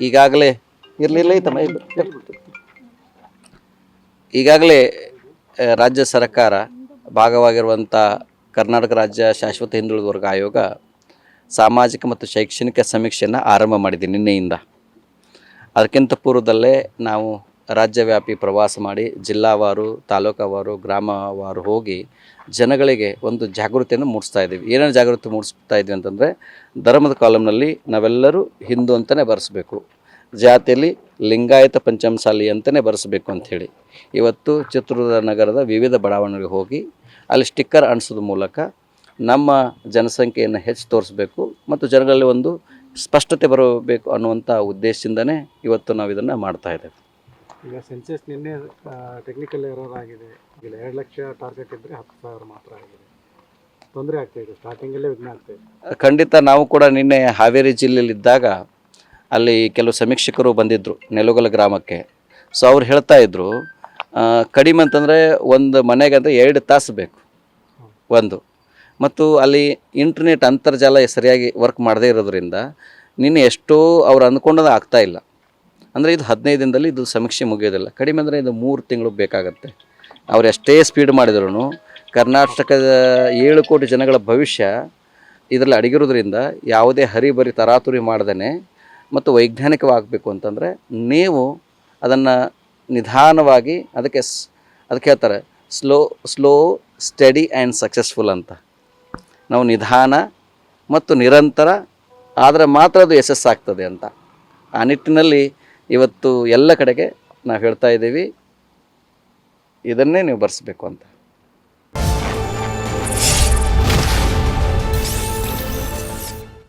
ಈಗಾಗಲೇ ಇರಲಿಲ್ಲ. ಈಗಾಗಲೇ ರಾಜ್ಯ ಸರ್ಕಾರ ಭಾಗವಾಗಿರುವಂಥ ಕರ್ನಾಟಕ ರಾಜ್ಯ ಶಾಶ್ವತ ಹಿಂದುಳಿದ ವರ್ಗ ಆಯೋಗ ಸಾಮಾಜಿಕ ಮತ್ತು ಶೈಕ್ಷಣಿಕ ಸಮೀಕ್ಷೆಯನ್ನು ಆರಂಭ ಮಾಡಿದೆ ನಿನ್ನೆಯಿಂದ ಅದಕ್ಕಿಂತ ಪೂರ್ವದಲ್ಲೇ ನಾವು ರಾಜ್ಯವ್ಯಾಪಿ ಪ್ರವಾಸ ಮಾಡಿ ಜಿಲ್ಲಾವಾರು, ತಾಲೂಕಾವಾರು, ಗ್ರಾಮವಾರು ಹೋಗಿ ಜನಗಳಿಗೆ ಒಂದು ಜಾಗೃತಿಯನ್ನು ಮೂಡಿಸ್ತಾ ಇದ್ದೀವಿ. ಏನೇನು ಜಾಗೃತಿ ಮೂಡಿಸ್ತಾ ಇದ್ವಿ ಅಂತಂದರೆ ಧರ್ಮದ ಕಾಲಮ್ನಲ್ಲಿ ನಾವೆಲ್ಲರೂ ಹಿಂದೂ ಅಂತಲೇ ಬರೆಸ್ಬೇಕು. ಜಾತಿಯಲ್ಲಿ ಲಿಂಗಾಯತ ಪಂಚಮಸಾಲಿ ಅಂತಲೇ ಬರೆಸಬೇಕು ಅಂಥೇಳಿ ಇವತ್ತು ಚಿತ್ರದುರ್ಗ ನಗರದ ವಿವಿಧ ಬಡಾವಣೆಗೆ ಹೋಗಿ ಅಲ್ಲಿ ಸ್ಟಿಕ್ಕರ್ ಅಣಿಸೋದ್ರ ಮೂಲಕ ನಮ್ಮ ಜನಸಂಖ್ಯೆಯನ್ನು ಹೆಚ್ಚು ತೋರಿಸ್ಬೇಕು ಮತ್ತು ಜನಗಳಲ್ಲಿ ಒಂದು ಸ್ಪಷ್ಟತೆ ಬರಬೇಕು ಅನ್ನುವಂಥ ಉದ್ದೇಶದಿಂದನೇ ಇವತ್ತು ನಾವು ಇದನ್ನು ಮಾಡ್ತಾ ಇದ್ದೇವೆ. ಈಗ ಸೆನ್ಸಸ್ ನಿನ್ನೆ ಟೆಕ್ನಿಕಲ್ ಎರರ್ ಆಗಿದೆ. ಈಗ ಎರಡು ಲಕ್ಷ ಟಾರ್ಗೆಟ್ ಇದ್ದರೆ ಹತ್ತು ಸಾವಿರ ಮಾತ್ರ ಆಗಿದೆ. ತೊಂದರೆ ಆಗ್ತಾ ಇದೆ. ಸ್ಟಾರ್ಟಿಂಗಲ್ಲೇ ವಿಘ್ನ ಆಗ್ತಾ ಇದೆ. ಖಂಡಿತ ನಾವು ಕೂಡ ನಿನ್ನೆ ಹಾವೇರಿ ಜಿಲ್ಲೆಯಲ್ಲಿದ್ದಾಗ ಅಲ್ಲಿ ಕೆಲವು ಸಮೀಕ್ಷಕರು ಬಂದಿದ್ದರು ನೆಲುಗಲ ಗ್ರಾಮಕ್ಕೆ. ಸೊ ಅವ್ರು ಹೇಳ್ತಾ ಇದ್ದರು ಕಡಿಮೆ ಅಂತಂದರೆ ಒಂದು ಮನೆಗೆ ಅಂದರೆ ಎರಡು ತಾಸು ಬೇಕು. ಒಂದು. ಮತ್ತು ಅಲ್ಲಿ ಇಂಟರ್ನೆಟ್ ಅಂತರ್ಜಾಲ ಸರಿಯಾಗಿ ವರ್ಕ್ ಮಾಡದೇ ಇರೋದ್ರಿಂದ ನಿನ್ನೆ ಎಷ್ಟೋ ಅವ್ರು ಅಂದ್ಕೊಂಡದ್ದು ಆಗ್ತಾ ಇಲ್ಲ. ಅಂದರೆ ಇದು ಹದಿನೈದು ದಿನದಲ್ಲಿ ಇದು ಸಮೀಕ್ಷೆ ಮುಗಿಯೋದಿಲ್ಲ. ಕಡಿಮೆ ಅಂದರೆ ಇದು ಮೂರು ತಿಂಗಳು ಬೇಕಾಗತ್ತೆ. ಅವ್ರು ಎಷ್ಟೇ ಸ್ಪೀಡ್ ಮಾಡಿದ್ರು ಕರ್ನಾಟಕದ ಏಳು ಕೋಟಿ ಜನಗಳ ಭವಿಷ್ಯ ಇದರಲ್ಲಿ ಅಡಗಿರೋದ್ರಿಂದ ಯಾವುದೇ ಹರಿಬರಿ ತರಾತುರಿ ಮಾಡ್ದೇ ಮತ್ತು ವೈಜ್ಞಾನಿಕವಾಗಬೇಕು ಅಂತಂದರೆ ನೀವು ಅದನ್ನು ನಿಧಾನವಾಗಿ ಅದಕ್ಕೆ ಅದಕ್ಕೆ ಹೇಳ್ತಾರೆ, slow slow, steady and successful ಅಂತ. ನಾವು ನಿಧಾನ ಮತ್ತು ನಿರಂತರ, ಆದರೆ ಮಾತ್ರ ಅದು ಯಶಸ್ಸಾಗ್ತದೆ ಅಂತ. ಆ ನಿಟ್ಟಿನಲ್ಲಿ ಇವತ್ತು ಎಲ್ಲ ಕಡೆಗೆ ನಾವು ಹೇಳ್ತಾ ಇದ್ದೀವಿ. ಇದನ್ನೇ ನೀವು ಬರೆಸ್ಬೇಕು ಅಂತ.